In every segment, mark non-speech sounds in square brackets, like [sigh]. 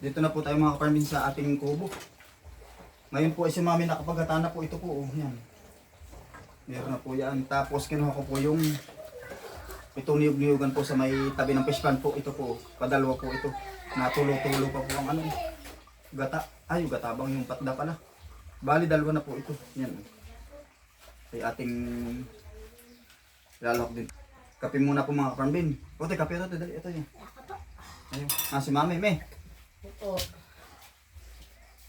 Dito na po tayo mga kaparmin sa ating kubo. Ngayon po ay si mami nakapagata na po ito po. Oh, yan. Meron na po yan. Tapos kinuha ko po yung itong niyog-niyugan po sa may tabi ng fish pan po. Ito po. Padalwa po ito. Natulo-tulo pa po ang ano. Gata. Ay, gatabang yung patda pala. Bali, dalawa na po ito. Yan. Ay ating lalok din. Kape muna po mga kaparmin. O, tayo, kape ito. Ito yun. Ayun. Ah, si mami, me. Ito.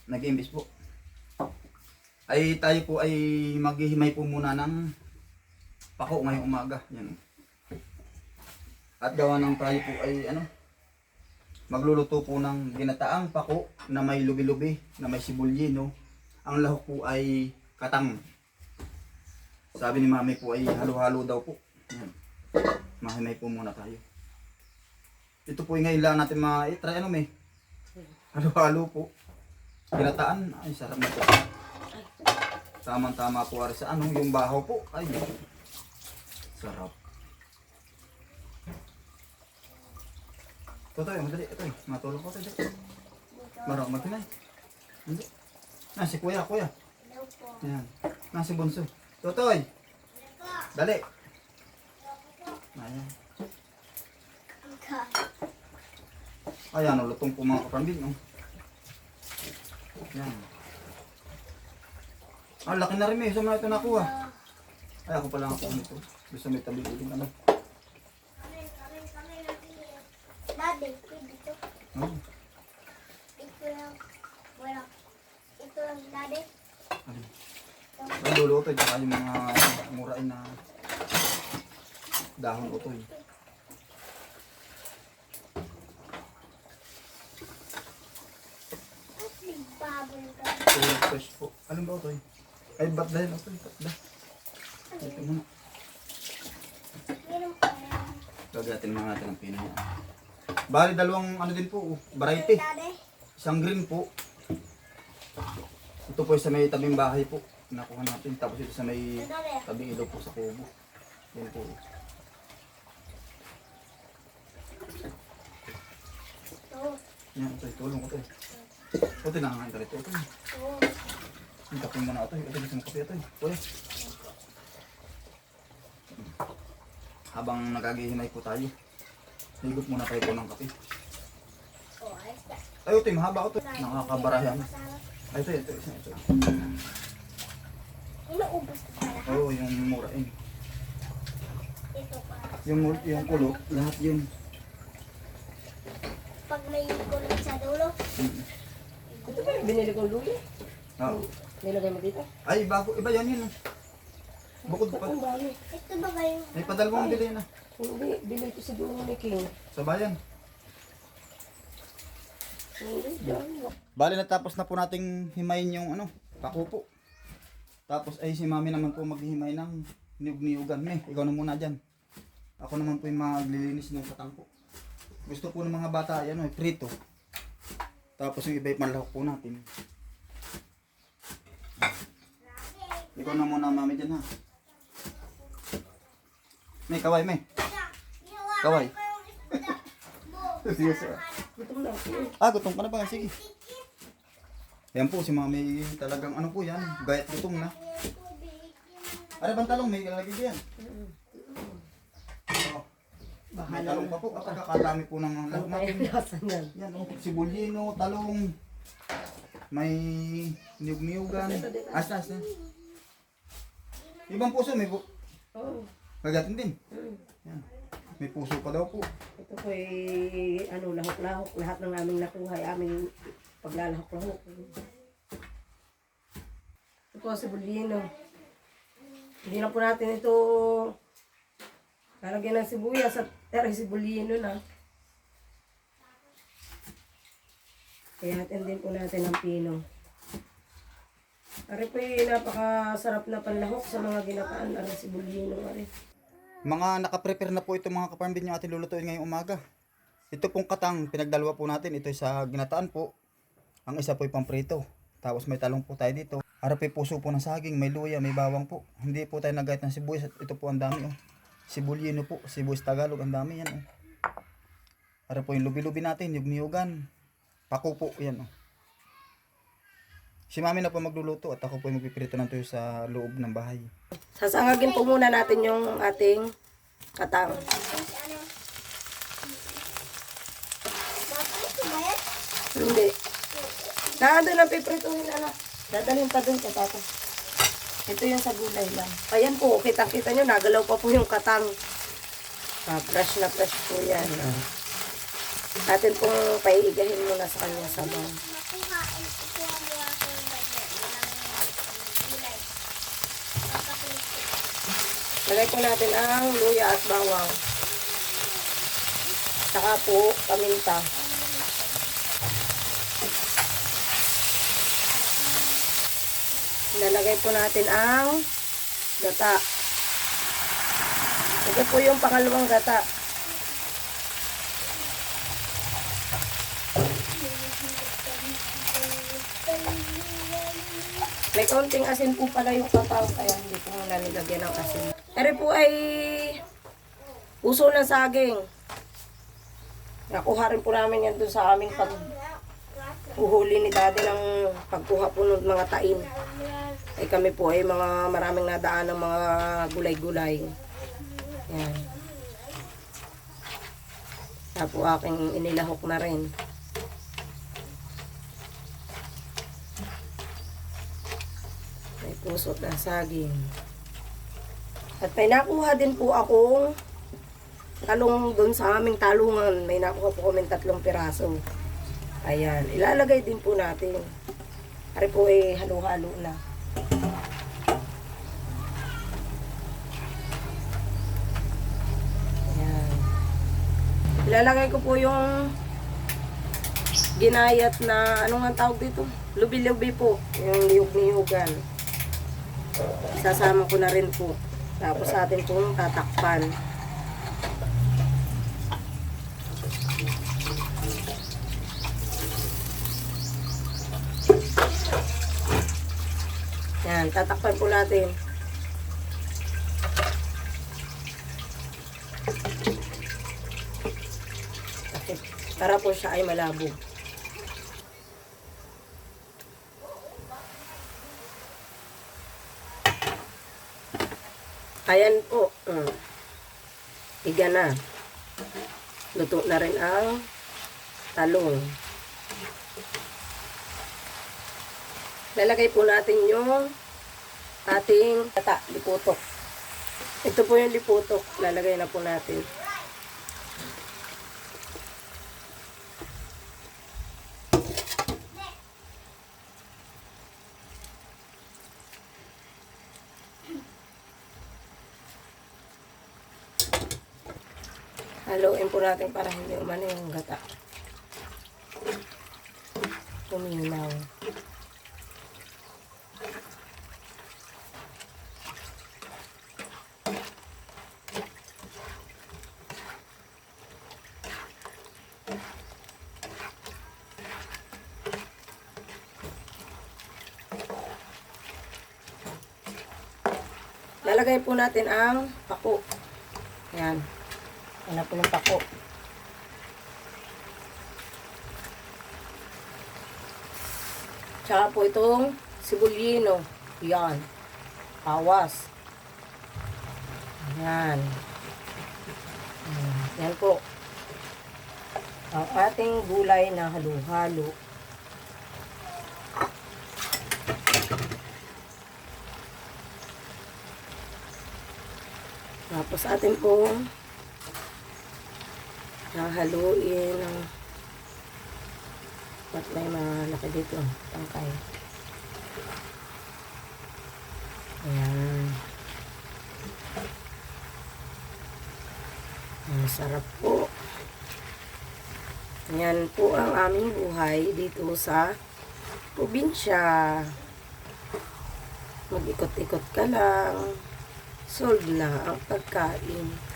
nag-imbis po. Ay tayo po ay maghihimay po muna ng pako ngayong umaga. Yan. At gawa ng tayo po ay ano, magluluto po ng ginataang pako na may lubi-lubi, na may sibulyino. Ang lahok po ay katang. Sabi ni mami po ay halo-halo daw po. Yan. Mahimay po muna tayo. Ito po yung ngayon lang natin ma-try ano may. Halo-halo po. Ginataan, ay sarap na po. Tamang-tama po ari sa ano, yung bahaw po. Ay, sarap. Ito tayo, madali. Ito, matulog ko tayo. Marang matinay. Hindi. Na, si kuya, kuya. Yan. Na, si bunso. Totoy. Dali. Ayan. Ayan, lutong po mga kapambin. Oh. Yan. Ah, laki na rin may. Saan mo na ito nakuha? Ay, ako pala ako nito. Gusto may tabi uling ano. Daddy, pwede ito. Oh, Ito lang. Wala. Ito lang, daddy. ano. Ay, luluto. Tsaka yung mga murain na dahon utoy. At nagbabol ka. Utoy fresh po. Anong ba utoy? Ay, ba't dahil utoy? Ba't dah? Ito muna. Meron pa yan. Gagatin mga natin ang pinay. Bali, dalawang ano din po. oh, Variety. Isang green po. Ito po sa may tabing bahay po. Nakuha natin. Tapos ito sa may tabing ilaw po sa kubo. Yan po. Ito. Yan, ito. Tulong ko ito. Ito, tinangahan ka rito. Ito. Ito. Ang kape mo na ito. Ito, gusto mo kape ito. Kuya. Habang nagagihimay po tayo. Higot muna tayo po ng kape. Oh. Ay, ito. Mahaba ito. Nakakabarahan. Ay, ito. Ito. Ito. ito. Inuubos ko pala. Oo, oh, yung mura. Eh. Ito pa. Yung, yung kulo. Lahat yun. Pag may kulot sa dulo. Mm. Ito ba yung binili kong luya? Ah. Nilagay mo dito? Ay, bago. Iba yan yun. Bukod pa. Ang dami. Ito ba kayo? May padalawang bili na. Hindi, bili ko sa dulo ni King. Sa bayan. Bali natapos na po nating himayin yung ano, pako po. Tapos ay si mami naman po maghihimay ng niyog-niyugan. Me, ikaw na muna dyan. Ako naman po yung maglilinis ng katang po. Gusto po ng mga bata ay ano, eh, prito. Tapos yung iba yung panlahok po natin. Ikaw na muna mami dyan ha. May kaway, may. Kaway. [laughs] Sige, sige. Ah, gutom ka na ba? Sige. Yan po, si mami talagang ano po yan, gayat gutom na. Ano bang talong? May lalagay diyan. Oh, Bahala talong pa po. At kakadami po ng lahok natin. Yan, oh, sibulino, talong, may niyog-niyugan. Asa, asa. Ibang puso, may bu- Oo. gagatin din. Mm. Yan. May puso pa daw po. Ito po ay ano, lahok-lahok. Lahat ng aming nakuha ay aming paglalahok-lahok. Ito po si Bulino. Hindi na po natin ito lalagyan ng sibuyas at pero si Bulino na. Kaya natin din po natin ang pino. Ari po ay napakasarap na panlahok sa mga ginataan. Ari si Bulino. Ari. Mga nakaprepare na po ito mga kaparambin yung ating lulutuin ngayong umaga. Ito pong katang, pinagdalawa po natin. Ito sa ginataan po. Ang isa po ay pamprito. Tapos may talong po tayo dito. Harap ay puso po ng saging, may luya, may bawang po. Hindi po tayo nagayat ng sibuyas. Ito po ang dami oh. Sibulyino po, sibuyas Tagalog, ang dami yan oh. Harap po yung lubi-lubi natin, yung niyugan. Pako po, yan oh. Si mami na po magluluto at ako po ay magpipirito ng tuyo sa loob ng bahay. Sasangagin po muna natin yung ating katang. Hindi. Nandun ang piprituhin, ano. Dadalhin pa dun kay tata. Ito yung sa gulay lang. Ayan po, kitang-kita nyo, nagalaw pa po yung katang. Ah, fresh na fresh po yan. Ah. Atin pong paiigahin muna sa kanya sa bawang. Makuha, eh, ikuha mo ako yung ganyan. Walang gulay. Pagkakulit ko. Lagay po natin ang luya at bawang. Saka po, paminta. Lalagay po natin ang gata. Ito po yung pangalawang gata. May kaunting asin po pala yung kapaw, kaya hindi ko muna nilagyan ng asin. Ere po ay puso ng saging. Nakuha rin po namin yan doon sa aming pag uhuli ni daddy ng pagkuha po ng mga tain. Ay kami po ay mga maraming nadaan ng mga gulay-gulay. Yan. Kaya po aking inilahok na rin. May pusot na saging. At may nakuha din po akong talong doon sa aming talungan. May nakuha po kami tatlong piraso. Ayan, ilalagay din po natin. Ari po eh, halo-halo na. Ayan. Ilalagay ko po yung ginayat na, ano nga tawag dito? Lubi-lubi po. Yung niyog-niyugan. Sasama ko na rin po. Tapos atin pong tatakpan. Yan, tatakpan po natin. Para po siya ay malabo. Ayan po. Mm. Iga na. Luto na rin ang talong. Lalagay po natin yung ating tata, liputok. Ito po yung liputok. Lalagay na po natin. Po natin para hindi umano yung gata. Puminaw. Lalagay po natin ang pako. Yan. Yan na po ng pako. Tsaka po itong sibulyino. Yan. Awas. Yan. Yan. Yan po. Ang ating gulay na halo-halo. Tapos atin pong hahaluin ng ba't may malaki dito? Tangkay. Ayan. Ang sarap po. Yan po ang aming buhay dito sa probinsya. Mag-ikot-ikot ka lang. Sold na ang pagkain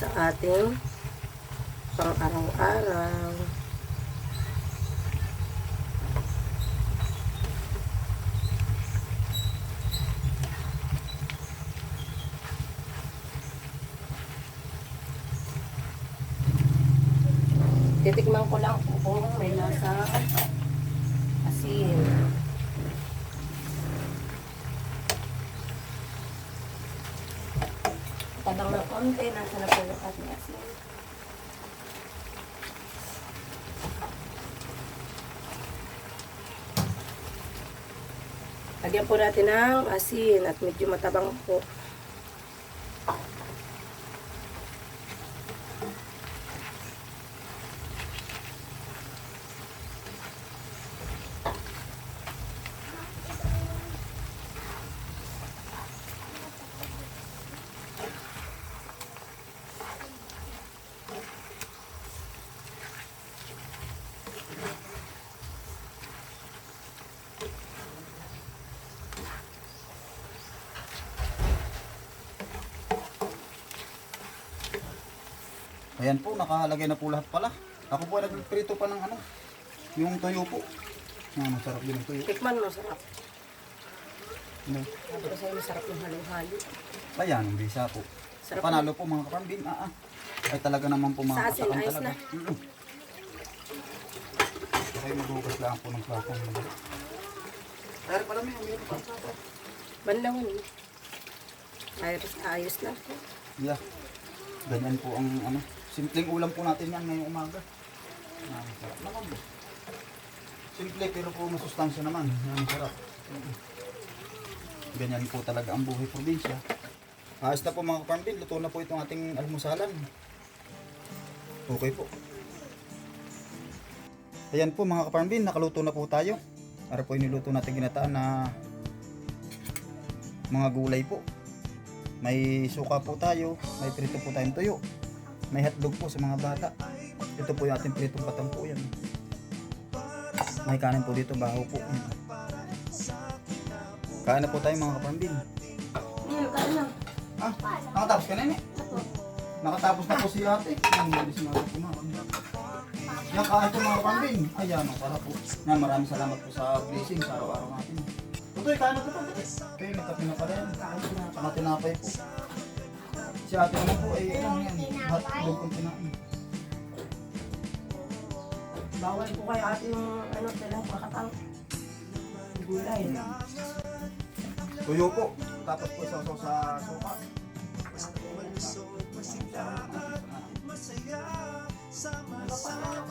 sa ating pang araw-araw. Titikman ko lang po kung may lasa asin. Tabang ng konti, nasa na po yung ating asin. Lagyan po natin ng asin at medyo matabang po. Ayan po, nakalagay na po lahat pala. Ako po ay nagprito pa ng ano, yung tuyo po. Ah, masarap din ang tuyo. Tikman mo, sarap. Ano? Sabi ko sa'yo, masarap yung halo-halo. Ayan, ang bisa po. Sarap Panalo po mga kapambin. Ah, ah. Ay talaga naman po mga Sa asin, kasakan ayos talaga. na. Mm-mm. Okay, maghugas lang po ng platong. Pero pala may umiyak pa sa atin. Banlangon. Ayos, ayos lang. Yeah. Ganyan po ang ano. Simpleng ulam po natin yan ngayong umaga. Ah, sarap naman. Simple pero po masustansya naman. Ang sarap. Ganyan po talaga ang buhay probinsya. Ayos na po mga kapambin. Luto na po itong ating almusalan. Okay po. Ayan po mga kapambin. Nakaluto na po tayo. Para po iniluto natin ginataan na mga gulay po. May suka po tayo, may prito po tayong tuyo. May hotdog po sa mga bata. Ito po yung ating pritong patang po yan. May kanin po dito, baho po. Kain na po tayo mga kapambin. Ngayon, kain na. Ah, nakatapos ka na yun eh. Nakatapos na po si ate. Ang bilis na po na. Yan, kain po mga kapambin. Ayan, ang para po. Yan, maraming salamat po sa blessing sa araw-araw natin. Tutoy, kain na po po. Kayo, nagkape na pala yan. Saka tinapay po. Si ate naman po ay ano yan, hotdog ang kinain. Bawal po kayo ating ano, talang pakatang gulay. Tuyo po. Tapos po isaw sa suka. Agad po